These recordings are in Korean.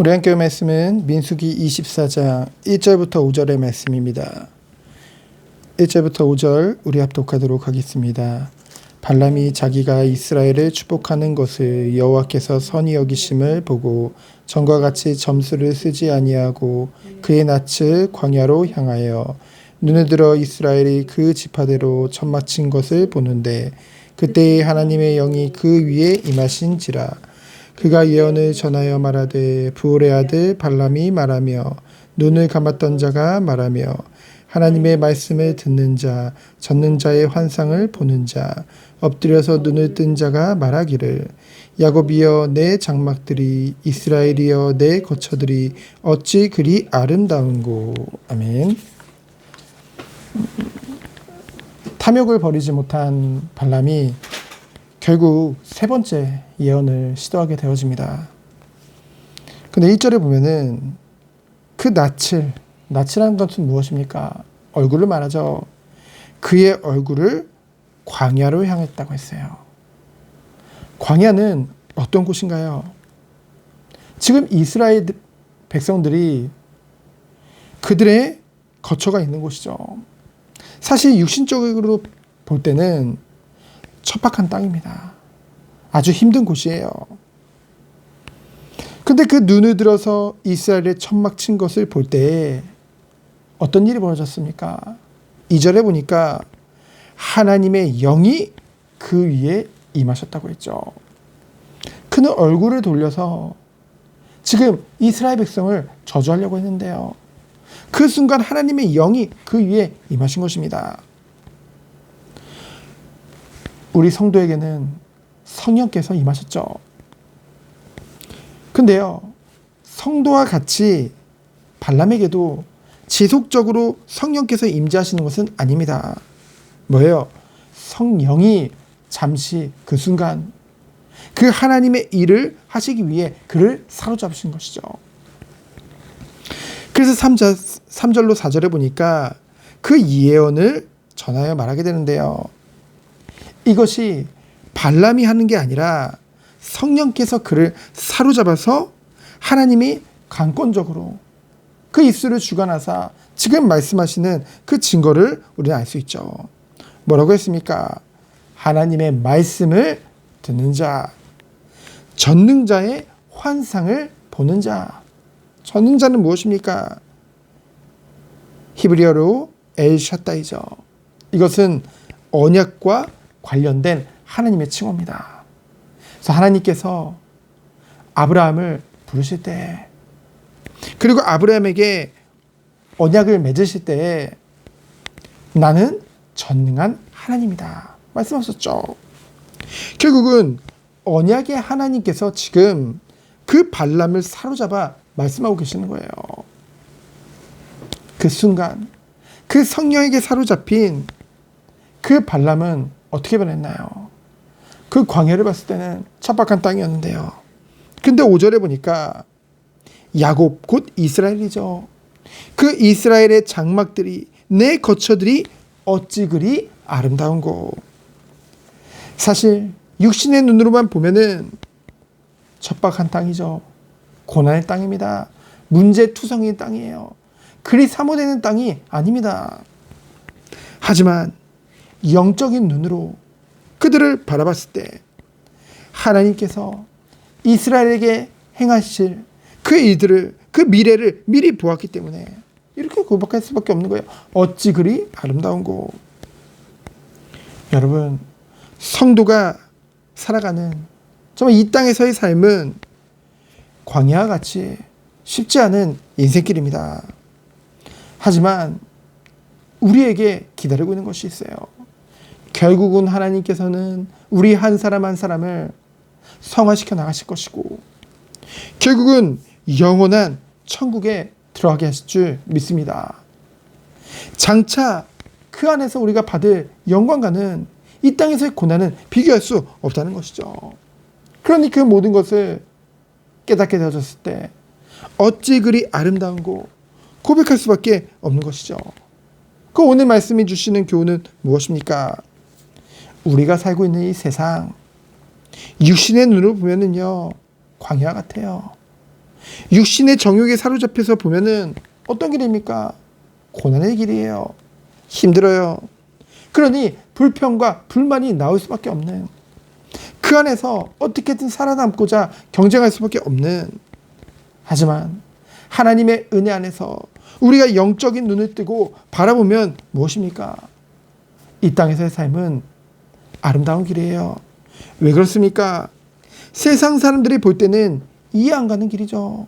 우리 함께 말씀은 민수기 24장 1절부터 5절의 말씀입니다. 1절부터 5절 우리 합독하도록 하겠습니다. 발람이 자기가 이스라엘을 축복하는 것을 여호와께서 선히 여기심을 보고 전과 같이 점수를 쓰지 아니하고 그의 낯을 광야로 향하여 눈을 들어 이스라엘이 그 지파대로 천막친 것을 보는데 그때에 하나님의 영이 그 위에 임하신지라 그가 예언을 전하여 말하되 부올의 아들 발람이 말하며 눈을 감았던 자가 말하며 하나님의 말씀을 듣는 자 젖는 자의 환상을 보는 자 엎드려서 눈을 뜬 자가 말하기를 야곱이여 내 장막들이 이스라엘이여 내 거처들이 어찌 그리 아름다운고 아멘. 탐욕을 버리지 못한 발람이 결국 세 번째 예언을 시도하게 되어집니다. 근데 1절에 보면은 그 낯을, 낯이라는 것은 무엇입니까? 얼굴을 말하죠. 그의 얼굴을 광야로 향했다고 했어요. 광야는 어떤 곳인가요? 지금 이스라엘 백성들이 그들의 거처가 있는 곳이죠. 사실 육신적으로 볼 때는 척박한 땅입니다. 아주 힘든 곳이에요. 근데 그 눈을 들어서 이스라엘의 천막 친 것을 볼 때 어떤 일이 벌어졌습니까? 2절에 보니까 하나님의 영이 그 위에 임하셨다고 했죠. 그는 얼굴을 돌려서 지금 이스라엘 백성을 저주하려고 했는데요. 그 순간 하나님의 영이 그 위에 임하신 것입니다. 우리 성도에게는 성령께서 임하셨죠. 근데요, 성도와 같이 발람에게도 지속적으로 성령께서 임재하시는 것은 아닙니다. 뭐예요? 성령이 잠시 그 순간 그 하나님의 일을 하시기 위해 그를 사로잡으신 것이죠. 그래서 3절, 3절로 4절에 보니까 그 예언을 전하여 말하게 되는데요. 이것이 발람이 하는 게 아니라 성령께서 그를 사로잡아서 하나님이 강권적으로 그 입술을 주관하사 지금 말씀하시는 그 증거를 우리는 알 수 있죠. 뭐라고 했습니까? 하나님의 말씀을 듣는 자, 전능자의 환상을 보는 자. 전능자는 무엇입니까? 히브리어로 엘샤다이죠. 이것은 언약과 관련된 하나님의 칭호입니다. 그래서 하나님께서 아브라함을 부르실 때 그리고 아브라함에게 언약을 맺으실 때 나는 전능한 하나님이다. 말씀하셨죠. 결국은 언약의 하나님께서 지금 그 발람을 사로잡아 말씀하고 계시는 거예요. 그 순간 그 성령에게 사로잡힌 그 발람은 어떻게 변했나요? 그 광야를 봤을 때는 척박한 땅이었는데요. 근데 5절에 보니까 야곱 곧 이스라엘이죠. 그 이스라엘의 장막들이 내 거처들이 어찌 그리 아름다운고. 사실 육신의 눈으로만 보면은 척박한 땅이죠. 고난의 땅입니다. 문제투성이의 땅이에요. 그리 사모되는 땅이 아닙니다. 하지만 영적인 눈으로 그들을 바라봤을 때 하나님께서 이스라엘에게 행하실 그 일들을 그 미래를 미리 보았기 때문에 이렇게 고백할 수밖에 없는 거예요. 어찌 그리 아름다운고. 여러분 성도가 살아가는 정말 이 땅에서의 삶은 광야와 같이 쉽지 않은 인생길입니다. 하지만 우리에게 기다리고 있는 것이 있어요. 결국은 하나님께서는 우리 한 사람 한 사람을 성화시켜 나가실 것이고 결국은 영원한 천국에 들어가게 하실 줄 믿습니다. 장차 그 안에서 우리가 받을 영광과는 이 땅에서의 고난은 비교할 수 없다는 것이죠. 그러니 그 모든 것을 깨닫게 되어졌을 때 어찌 그리 아름다운고 고백할 수밖에 없는 것이죠. 그 오늘 말씀해 주시는 교훈은 무엇입니까? 우리가 살고 있는 이 세상 육신의 눈으로 보면은요 광야 같아요. 육신의 정욕에 사로잡혀서 보면은 어떤 길입니까? 고난의 길이에요. 힘들어요. 그러니 불평과 불만이 나올 수밖에 없는 그 안에서 어떻게든 살아남고자 경쟁할 수밖에 없는 하지만 하나님의 은혜 안에서 우리가 영적인 눈을 뜨고 바라보면 무엇입니까? 이 땅에서의 삶은 아름다운 길이에요. 왜 그렇습니까? 세상 사람들이 볼 때는 이해 안 가는 길이죠.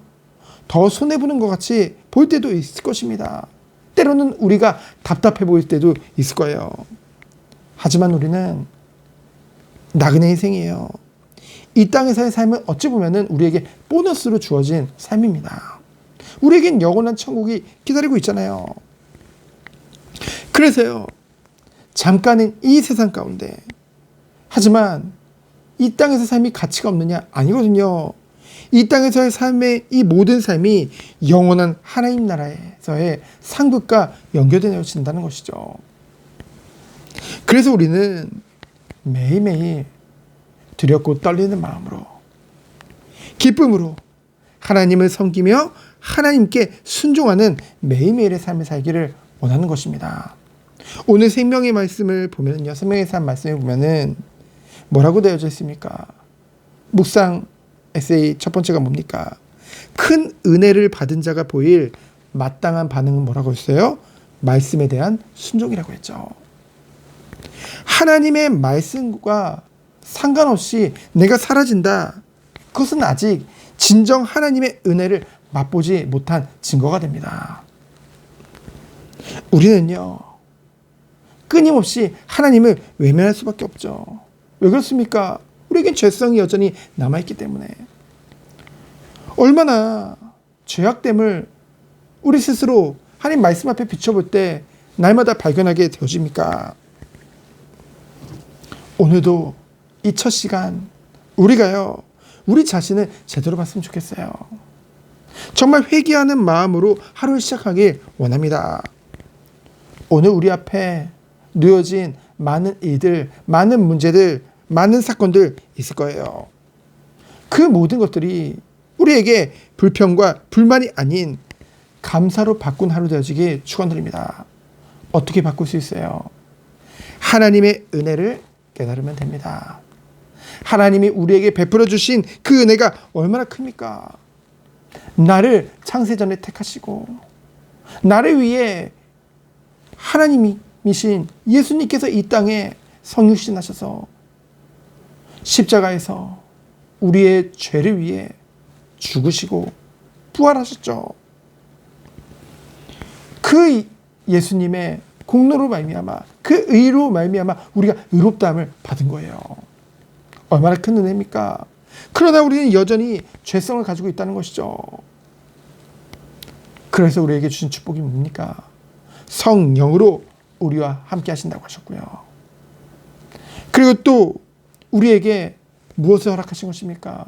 더 손해보는 것 같이 볼 때도 있을 것입니다. 때로는 우리가 답답해 보일 때도 있을 거예요. 하지만 우리는 나그네 인생이에요. 이 땅에서의 삶은 어찌 보면은 우리에게 보너스로 주어진 삶입니다. 우리에겐 영원한 천국이 기다리고 있잖아요. 그래서요, 잠깐은 이 세상 가운데, 하지만 이 땅에서 삶이 가치가 없느냐? 아니거든요. 이 땅에서의 삶의 이 모든 삶이 영원한 하나님 나라에서의 상급과 연결되어진다는 것이죠. 그래서 우리는 매일매일 두렵고 떨리는 마음으로 기쁨으로 하나님을 섬기며 하나님께 순종하는 매일매일의 삶을 살기를 원하는 것입니다. 오늘 생명의 말씀을 보면요. 생명의 삶 말씀을 보면은 뭐라고 되어져 있습니까? 묵상 에세이 첫 번째가 뭡니까? 큰 은혜를 받은 자가 보일 마땅한 반응은 뭐라고 했어요? 말씀에 대한 순종이라고 했죠. 하나님의 말씀과 상관없이 내가 사라진다. 그것은 아직 진정 하나님의 은혜를 맛보지 못한 증거가 됩니다. 우리는요, 끊임없이 하나님을 외면할 수밖에 없죠. 왜 그렇습니까? 우리에겐 죄성이 여전히 남아있기 때문에. 얼마나 죄악됨을 우리 스스로 하나님 말씀 앞에 비춰볼 때 날마다 발견하게 되어집니까? 오늘도 이 첫 시간 우리가요 우리 자신을 제대로 봤으면 좋겠어요. 정말 회개하는 마음으로 하루를 시작하길 원합니다. 오늘 우리 앞에 놓여진 많은 일들, 많은 문제들, 많은 사건들 있을 거예요. 그 모든 것들이 우리에게 불평과 불만이 아닌 감사로 바꾼 하루 되어지길 축원드립니다. 어떻게 바꿀 수 있어요? 하나님의 은혜를 깨달으면 됩니다. 하나님이 우리에게 베풀어 주신 그 은혜가 얼마나 큽니까? 나를 창세전에 택하시고 나를 위해 하나님이신 예수님께서 이 땅에 성육신 하셔서 십자가에서 우리의 죄를 위해 죽으시고 부활하셨죠. 그 예수님의 공로로 말미암아 그 의로 말미암아 우리가 의롭다함을 받은 거예요. 얼마나 큰 은혜입니까? 그러나 우리는 여전히 죄성을 가지고 있다는 것이죠. 그래서 우리에게 주신 축복이 뭡니까? 성령으로 우리와 함께 하신다고 하셨고요. 그리고 또 우리에게 무엇을 허락하신 것입니까?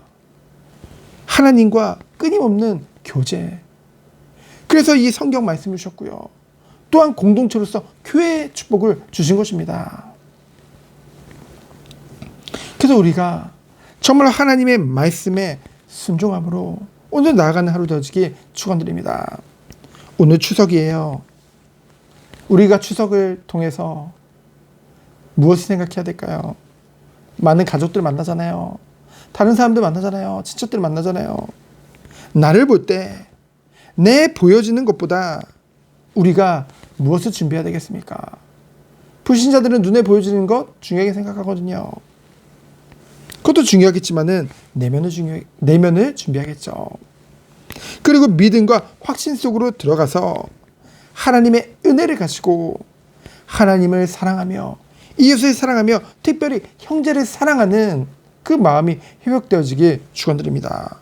하나님과 끊임없는 교제. 그래서 이 성경 말씀을 주셨고요. 또한 공동체로서 교회의 축복을 주신 것입니다. 그래서 우리가 정말 하나님의 말씀에 순종함으로 오늘 나아가는 하루 되어지기 축원드립니다. 오늘 추석이에요. 우리가 추석을 통해서 무엇을 생각해야 될까요? 많은 가족들 만나잖아요. 다른 사람들 만나잖아요. 친척들 만나잖아요. 나를 볼 때 내 보여지는 것보다 우리가 무엇을 준비해야 되겠습니까? 불신자들은 눈에 보여지는 것 중요하게 생각하거든요. 그것도 중요하겠지만은 내면을 중요 내면을 준비하겠죠. 그리고 믿음과 확신 속으로 들어가서 하나님의 은혜를 가지고 하나님을 사랑하며 이웃을 사랑하며 특별히 형제를 사랑하는 그 마음이 회복되어지길 축원드립니다.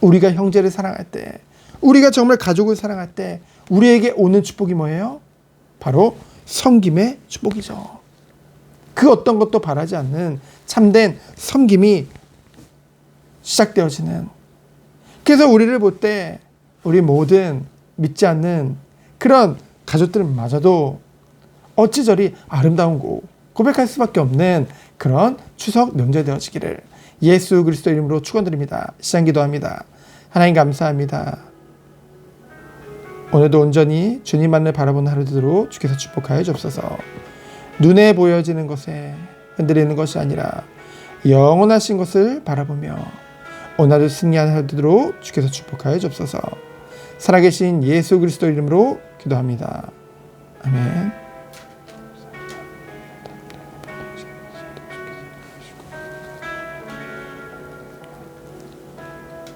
우리가 형제를 사랑할 때, 우리가 정말 가족을 사랑할 때 우리에게 오는 축복이 뭐예요? 바로 섬김의 축복이죠. 그 어떤 것도 바라지 않는 참된 섬김이 시작되어지는. 그래서 우리를 볼 때 우리 모든 믿지 않는 그런 가족들마저도 어찌 저리 아름다운 고 고백할 수밖에 없는 그런 추석 명절 되어지기를 예수 그리스도 이름으로 축원드립니다. 시장 기도합니다. 하나님 감사합니다. 오늘도 온전히 주님만을 바라보는 하루 되도록 주께서 축복하여 주옵소서. 눈에 보여지는 것에 흔들리는 것이 아니라 영원하신 것을 바라보며 오늘도 승리하는 하루 되도록 주께서 축복하여 주옵소서. 살아계신 예수 그리스도 이름으로 기도합니다. 아멘.